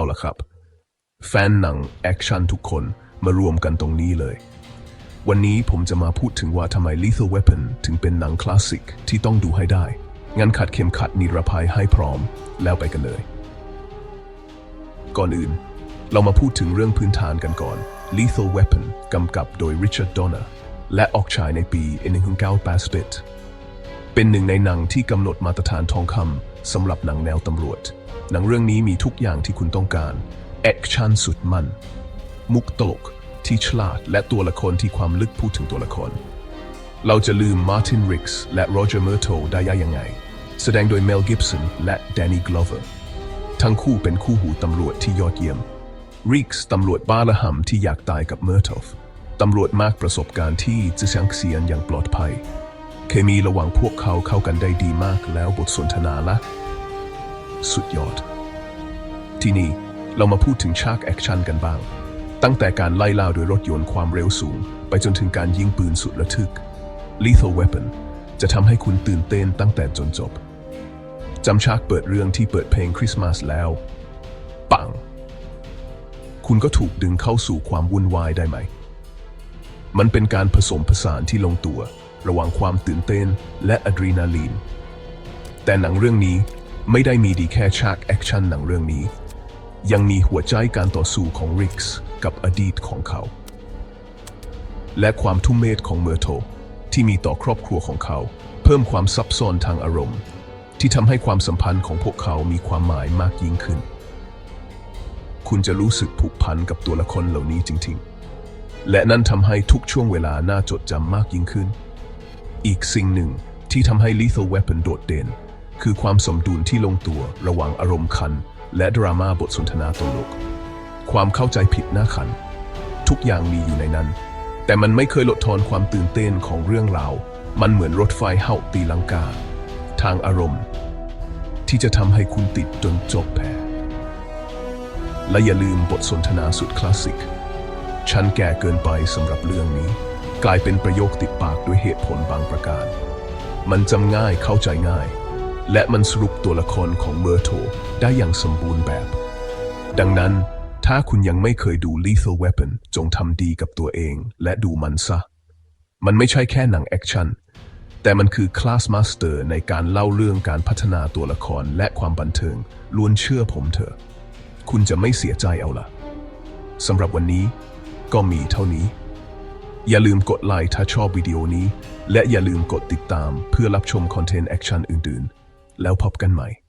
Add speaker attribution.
Speaker 1: เอาละครับ แฟนหนังแอคชั่นทุกคนมารวมกันตรงนี้เลย วันนี้ผมจะมาพูดถึงว่าทำไม Lethal Weapon ถึงเป็นหนังคลาสสิกที่ต้องดูให้ได้ งั้นขัดเข็มขัดนิรภัยให้พร้อมแล้วไปกันเลย ก่อนอื่น เรามาพูดถึงเรื่องพื้นฐานกันก่อน Lethal Weapon กำกับโดย Richard Donner และออกฉายในปี 1988เป็นหนึ่งในหนังที่กำหนดมาตรฐานทองคำสำหรับหนังแนวตำรวจ หนังเรื่องนี้มีทุกอย่างที่คุณต้องการแอคชั่นสุดมัน มุกตลกที่ฉลาดและตัวละครที่ความลึกพูดถึงตัวละคร เราจะลืมมาร์ตินริกส์และโรเจอร์เมอร์โตได้ยังไง แสดงโดยเมลกิฟสันและแดนนี่กลอเวอร์ทั้งคู่เป็นคู่หูตำรวจที่ยอดเยี่ยมริกส์ตำรวจบ้าระห่ำที่อยากตายกับเมอร์ทฟตำรวจมากประสบการณ์ที่จะชังเสียนอย่างปลอดภัย เคมีระหว่างพวกเขาเข้ากันได้ดีมากแล้วบทสนทนาละ สุดยอด ทีนี้เรามาพูดถึงฉากแอคชั่นกันบ้าง ตั้งแต่การไล่ล่าโดยรถยนต์ความเร็วสูง ไปจนถึงการยิงปืนสุดระทึก Lethal Weapon จะทำให้คุณตื่นเต้นตั้งแต่จนจบจำฉากเปิดเรื่องที่เปิดเพลงคริสต์มาสแล้ว ปัง คุณก็ถูกดึงเข้าสู่ความวุ่นวายได้ไหม มันเป็นการผสมผสานที่ลงตัว ระหว่างความตื่นเต้นและอะดรีนาลีน แต่หนังเรื่องนี้ ไม่ได้มีดีแค่ฉากแอคชั่นหนังเรื่องนี้ ยังมีหัวใจการต่อสู้ของริกส์กับอดีตของเขา และความทุ่มเทของเมอร์โทที่มีต่อครอบครัวของเขา เพิ่มความซับซ้อนทางอารมณ์ ที่ทำให้ความสัมพันธ์ของพวกเขามีความหมายมากยิ่งขึ้น คุณจะรู้สึกผูกพันกับตัวละครเหล่านี้จริง ๆ และนั่นทำให้ทุกช่วงเวลาน่าจดจำมากยิ่งขึ้น อีกสิ่งหนึ่งที่ทำให้ Lethal Weapon โดดเด่น คือความสมดุลที่ลงตัวระหว่างอารมณ์คัน และดราม่าบทสนทนาตลก ความเข้าใจผิดหน่าขัน ทุกอย่างมีอยู่ในนั้น แต่มันไม่เคยลดทอนความตื่นเต้นของเรื่องราว มันเหมือนรถไฟเห่าตีลังกา ทางอารมณ์ ที่จะทำให้คุณติดจนจบแพ้และอย่าลืมบทสนทนาสุดคลาสสิก ฉันแก่เกินไปสำหรับเรื่องนี้ กลายเป็นประโยคติดปากด้วยเหตุผลบางประการ มันจำง่ายเข้าใจง่าย และมันสรุปตัวละครของเมอร์โทได้อย่างสมบูรณ์แบบ ดังนั้น ถ้าคุณยังไม่เคยดู Lethal Weapon จงทำดีกับตัวเองและดูมันซะ มันไม่ใช่แค่หนังแอคชั่น แต่มันคือคลาสมาสเตอร์ในการเล่าเรื่องการพัฒนาตัวละครและความบันเทิงล้วนเชื่อผมเถอะ คุณจะไม่เสียใจเอาล่ะสำหรับวันนี้ก็มีเท่านี้ อย่าลืมกดไลค์ถ้าชอบวิดีโอนี้ และอย่าลืมกดติดตามเพื่อรับชมคอนเทนต์แอคชั่นอื่นๆ แล้วพบกันใหม่